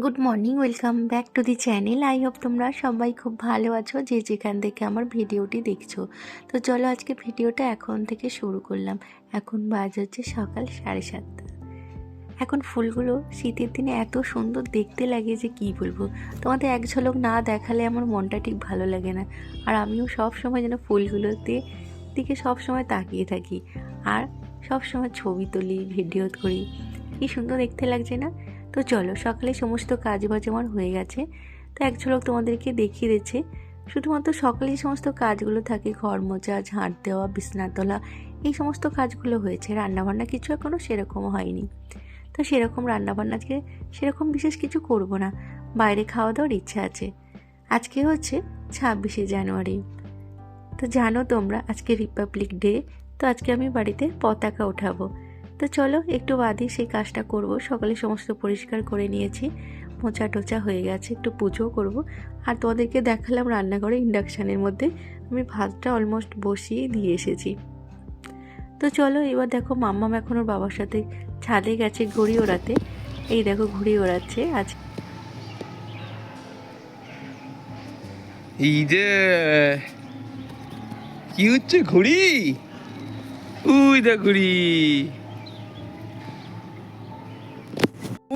Good morning welcome back to the channel I hope তোমরা সবাই খুব ভালো আছো, যে যেখান থেকে আমার ভিডিওটি দেখছ। তো চলো আজকে ভিডিওটা এখন থেকে শুরু করলাম। এখন বাজ হচ্ছে সকাল সাড়ে সাতটা। এখন ফুলগুলো শীতের দিনে এত সুন্দর দেখতে লাগে যে কি বলব? তোমাদের এক ঝলক না দেখালে আমার মনটা ঠিক ভালো লাগে না। আর আমিও সব সময় যেন ফুলগুলোতে দিকে সব সময় তাকিয়ে থাকি। আর সব সময় ছবি তুলি, ভিডিও করি। কি সুন্দর দেখতে লাগছে না? তো চলো, সকালে সমস্ত কাজ বাজ আমার হয়ে গেছে। তো এক ঝলক তোমাদেরকে দেখিয়ে দিচ্ছে। শুধুমাত্র সকালেই সমস্ত কাজগুলো থাকে, ঘর মোচা ঝাঁট দেওয়া, বিছনা তোলা, এই সমস্ত কাজগুলো হয়েছে। রান্নাবান্না কিছু এখনও সেরকম হয়নি। তো সেরকম রান্নাবান্না আজকে সেরকম বিশেষ কিছু করব না। বাইরে খাওয়া দাওয়ার ইচ্ছা আছে। আজকে হচ্ছে ছাব্বিশে জানুয়ারি। তো জানো তোমরা, আজকে রিপাবলিক ডে, তো আজকে আমি বাড়িতে পতাকা ওঠাবো। তো চলো, একটু বাদে সেই কাজটা করব। সকালে সমস্ত পরিষ্কার করে নিয়েছি। মোচা টোচা হয়ে গেছে, একটু পুজোও করব। আর তোমাদেরকে দেখালাম রান্নাঘরে ইন্ডাকশানের মধ্যে। আমি ভাতটা অলমোস্ট বসিয়ে দিয়ে এসেছি। তো চলো, এবার দেখো মাম্মাম এখন ওর বাবার সাথে ছাদে গেছে ঘুড়ি ওড়াতে। এই দেখো ঘুড়ি ওড়াচ্ছে আজ। এই যে, কি হচ্ছে ঘুড়ি? উই দা ঘুড়ি।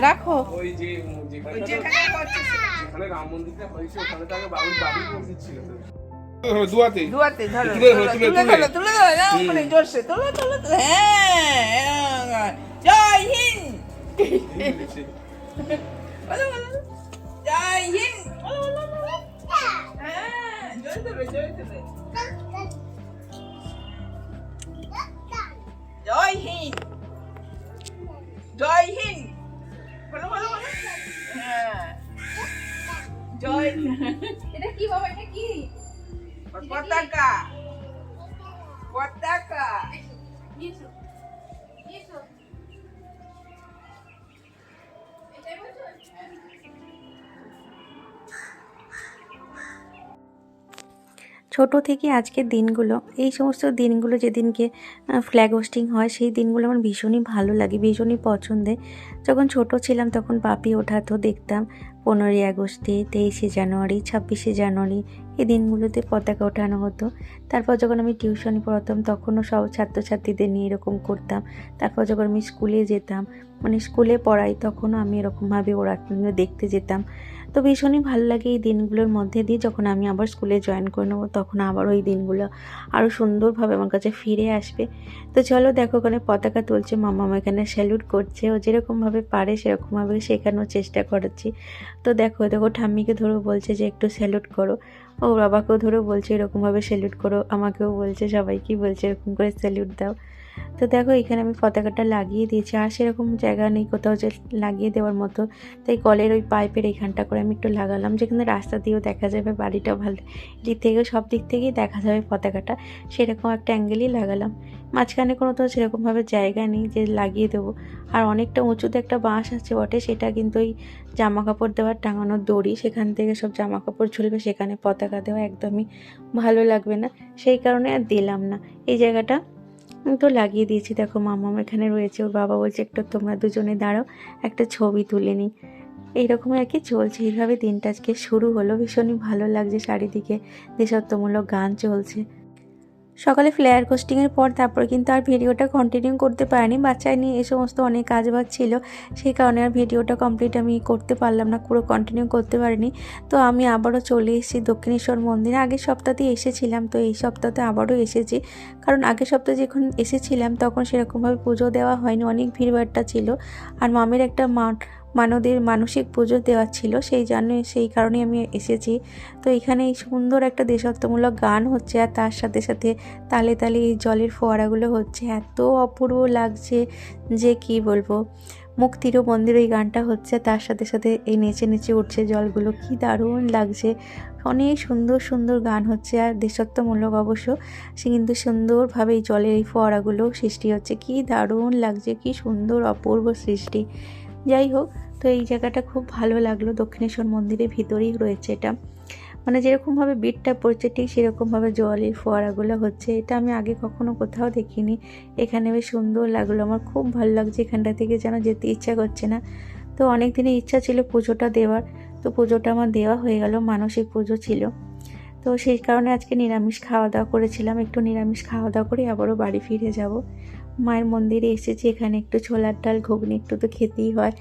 রাখো। ওই যে যেখানে রাম মন্দিরটা হয়েছে ওখানে তো আগে বাবুর বাড়ি বসেছিল দুয়াতে। দুয়াতে ধরো তুলে ধরো, তুলে তুলে, ধরো তুলে ধরো না জোরসে। তোলো তোলো তোলো হ্যাঁ জয় হিন্দ! বলো বলো। জয় হিন্দ! বলো বলো বলো। হ্যাঁ জয় দেবে জয় দেবে। জয় হিন্দ! জয় হিন্দ! এটা কি বাবা এটা কি? পতাকা। ছোট থেকে আজকের দিনগুলো, এই সমস্ত দিনগুলো যেদিনকে ফ্ল্যাগ হোস্টিং হয়, সেই দিনগুলো আমার ভীষণই ভালো লাগে, ভীষণই পছন্দের যখন ছোট ছিলাম তখন পাপি ওঠাতো, দেখতাম পনেরোই আগস্টে, তেইশে জানুয়ারি, ছাব্বিশে জানুয়ারি, এই দিনগুলোতে পতাকা ওঠানো হতো। তারপর যখন আমি টিউশনি পড়াতাম তখনও সব ছাত্রছাত্রীদের নিয়ে এরকম করতাম। তারপর যখন আমি স্কুলে যেতাম মানে স্কুলে পড়াই তখনও আমি এরকমভাবে ওরা দেখতে যেতাম। তো ভীষণই ভালো লাগে এই দিনগুলোর মধ্যে দিয়ে। যখন আমি আবার স্কুলে জয়েন করে নেব, তখন আবার ওই দিনগুলো আরও সুন্দরভাবে আমার কাছে ফিরে আসবে। তো চলো দেখো, ওখানে পতাকা তুলছে, মামা এখানে স্যালুট করছে। ও যেরকমভাবে পারে, সেরকমভাবে শেখানোর চেষ্টা করাচ্ছি তো দেখো দেখো, ঠাম্মিকে ধরো বলছে যে একটু স্যালুট করো। ও বাবাকেও ধরো বলছে এরকমভাবে স্যালুট করো, আমাকেও বলছে, সবাইকেই বলছে এরকম করে স্যালুট দাও। তো দেখো, এখানে আমি পতাকাটা লাগিয়ে দিয়েছি। আর সেরকম জায়গা নেই, কোথাও যে লাগিয়ে দেওয়ার মতো। তাই কলের ওই পাইপের এইখানটা করে আমি একটু লাগালাম, যেখানে রাস্তা দিয়েও দেখা যাবে, বাড়িটা ভালো, দিক থেকে সব দিক থেকেই দেখা যাবে পতাকাটা। সেরকম একটা অ্যাঙ্গেলই লাগালাম। মাঝখানে কোনো তো সেরকমভাবে জায়গা নেই যে লাগিয়ে দেবো। আর অনেকটা উঁচুতে একটা বাঁশ আছে বটে, সেটা কিন্তু ওই জামা কাপড় দেওয়ার টাঙানোর দড়ি, সেখান থেকে সব জামা কাপড় ঝুলবে, সেখানে পতাকা দেওয়া একদমই ভালো লাগবে না। সেই কারণে আর দিলাম না। এই জায়গাটা তো লাগিয়ে দিয়েছি। দেখো মামাম এখানে রয়েছে, ওর বাবা বলছে, একটু তোমরা দুজনে দাঁড়াও, একটা ছবি তুলে নিই এইরকম আর কি চলছে, এইভাবে দিনটা আজকে শুরু হলো। ভীষণই ভালো লাগছে চারিদিকে দেশাত্মমূলক গান চলছে। সকালে ফ্লেয়ার কোস্টিংয়ের পর তারপর কিন্তু আর ভিডিওটা কন্টিনিউ করতে পারিনি। বাচ্চা নিয়ে এই সমস্ত অনেক কাজ বাজ ছিল, সেই কারণে আর ভিডিওটা কমপ্লিট আমি করতে পারলাম না, পুরো কন্টিনিউ করতে পারিনি। তো আমি আবারও চলে এসেছি দক্ষিণেশ্বর মন্দিরে। আগের সপ্তাহতে এসেছিলাম, তো এই সপ্তাহতে আবারও এসেছি। কারণ আগের সপ্তাহে যখন এসেছিলাম, তখন সেরকমভাবে পুজো দেওয়া হয়নি, অনেক ভিড়ভাড়টা ছিল। আর মামের একটা মা মানদের মানসিক পুজো দেওয়া ছিল, সেই জন্য সেই কারণে আমি এসেছি। তো এখানে এই সুন্দর একটা দেশাত্মমূলক গান হচ্ছে, আর তার সাথে সাথে তালে তালে এই জলের ফোয়ারাগুলো হচ্ছে। এত অপূর্ব লাগছে যে কি বলব। মুক্তিরও মন্দির ওই গানটা হচ্ছে তার সাথে সাথে এই নেচে নেচে উঠছে জলগুলো। কি দারুণ লাগছে। অনেক সুন্দর সুন্দর গান হচ্ছে, আর দেশত্বমূলক অবশ্য। সে কিন্তু সুন্দরভাবে এই জলের এই ফোয়ারাগুলো সৃষ্টি হচ্ছে। কি দারুণ লাগছে, কি সুন্দর অপূর্ব সৃষ্টি। যাই হোক, তো এই জায়গাটা খুব ভালো লাগল। দক্ষিণেশ্বর মন্দিরের ভিতরেই রয়েছে এটা। মানে যেরকমভাবে বিটটা পড়ছে, ঠিক সেরকমভাবে জলের ফোয়ারাগুলো হচ্ছে। এটা আমি আগে কখনো কোথাও দেখিনি। এখানে বেশ সুন্দর লাগল। আমার খুব ভালো লাগছে এখানটা থেকে যেন যেতে ইচ্ছা করছে না। তো অনেক দিনের ইচ্ছা ছিল পুজোটা দেওয়ার। তো পুজোটা আমার দেওয়া হয়ে গেল, মানসিক পুজো ছিল। তো সেই কারণে আজকে নিরামিষ খাওয়া দাওয়া করেছিলাম। একটু নিরামিষ খাওয়া দাওয়া করে আবারও বাড়ি ফিরে যাব। মায়ের মন্দিরে এসেছি, এখানে একটু ছোলার ডাল, ঘুগনি একটু তো খেতেই হয়।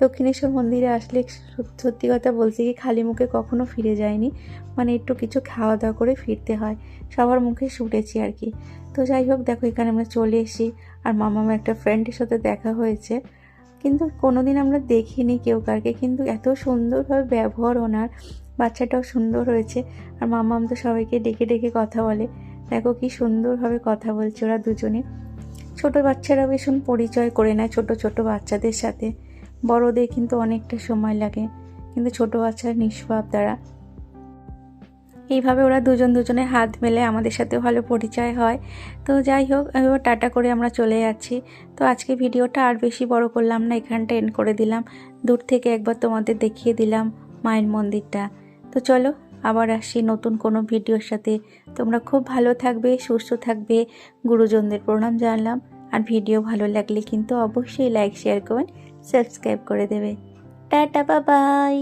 দক্ষিণেশ্বর মন্দিরে আসলে সত- সত্যি কথা বলছি কি, খালি মুখে কখনো ফিরে যায়নি মানে একটু কিছু খাওয়া দাওয়া করে ফিরতে হয়, সবার মুখে শুটেছি আর কি। তো যাই হোক, দেখো এখানে আমরা চলে এসেছি আর মামাম একটা ফ্রেন্ডের সাথে দেখা হয়েছে। কিন্তু কোনোদিন আমরা দেখিনি কেউ কারকে, কিন্তু এত সুন্দরভাবে ব্যবহার ওনার, বাচ্চাটাও সুন্দর হয়েছে। আর মামাম তো সবাইকে ডেকে ডেকে কথা বলে। দেখো কি সুন্দরভাবে কথা বলছে ওরা দুজনে। ছোট বাচ্চারা ভীষণ পরিচয় করে নেয় ছোট ছোট বাচ্চাদের সাথে। বড়দের কিন্তু অনেকটা সময় লাগে, কিন্তু ছোট বাচ্চার নিষ্পাপ তারা। এইভাবে ওরা দুজন দুজনে হাত মেলে আমাদের সাথে ভালো পরিচয় হয়। তো যাই হোক, এবার টাটা করে আমরা চলে যাচ্ছি। তো আজকে ভিডিওটা আর বেশি বড় করলাম না, এখানটা এন্ড করে দিলাম। দূর থেকে একবার তোমাদের দেখিয়ে দিলাম মায়ের মন্দিরটা। তো চলো আবার আসি নতুন কোনো ভিডিওর সাথে। তোমরা খুব ভালো থাকবে, সুস্থ থাকবে। গুরুজনদের প্রণাম জানলাম। আর ভিডিও ভালো লাগলে কিন্তু অবশ্যই লাইক শেয়ার করবেন সাবস্ক্রাইব করে দেবে। টাটা বাবাই